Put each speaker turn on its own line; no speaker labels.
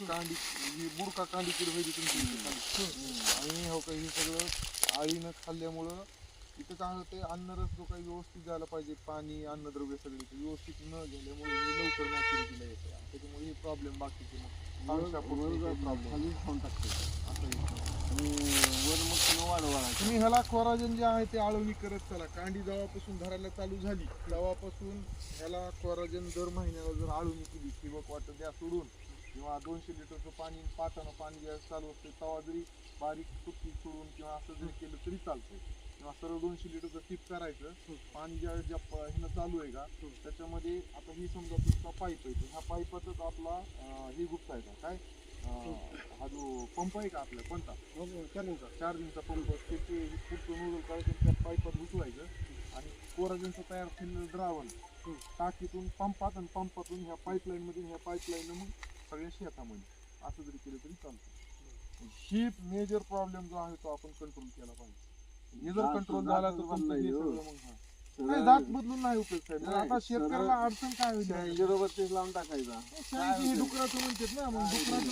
कांडी ही बुडका कांडी किड व्हायची तुमची? इथे खाली. आणि हो का हे सगळं आळीनं खाल्ल्यामुळं इथं काय होतंय अन्नरस जो काही व्यवस्थित जायला पाहिजे पाणी अन्नद्रव्य सगळे ते व्यवस्थित न गेल्यामुळे हे लवकर मॅच्युरिटीला येते. त्याच्यामुळे हे प्रॉब्लेम बाकीचे मग. प्रॉब्लेम
खाऊन टाकते.
असं.
आणि वर मग वाढवा
तुम्ही ह्याला कोराजन जे आहे ते आळवणी करत चला. कांडी जेव्हापासून धरायला चालू झाली. तेव्हापासून ह्याला कोराजन दर महिन्याला जर आळवणी केली ठिबक वाटत द्या सोडून. किंवा दोनशे लिटरचं पाणी पाटानं पाणी ज्यावेळेस चालू असते तेव्हा जरी बारीक सुट्टी सोडून किंवा असं जरी केलं तरी चालतंय. किंवा सरळ दोनशे लिटरचं टीप करायचं पाणी ज्या ज्या प- ह्यानं चालू आहे का त्याच्यामध्ये आता ही समजा तुमचा पाईप आहे ह्या पाईपातच आपला अं, हे गुप्तायचा काय? हा जो पंप आहे का आपल्या? कोणता? चार्जिंगचा पंप. त्याचे पुढचं नोजल काढायचं त्या पाईपात घुसवायचं आणि कोराजनचं तयार केलेलं द्रावण टाकीतून पंपात आणि पंपातून ह्या पाईपलाईनमधून ह्या पाईपलाईन मग सगळ्या शेतामध्ये असं जरी केलं तरी चालतं. ही मेजर प्रॉब्लेम जो आहे तो आपण कंट्रोल केला पाहिजे. हे जर
दात-
कंट्रोल झाला तर
बदलायचे,
हे दात बदलून नाही उपयोग साहेब. आता शेतकऱ्याला अडचण काय होईल?
लावून टाकायचा.
डुकराचं म्हणतात ना मग डुकराचं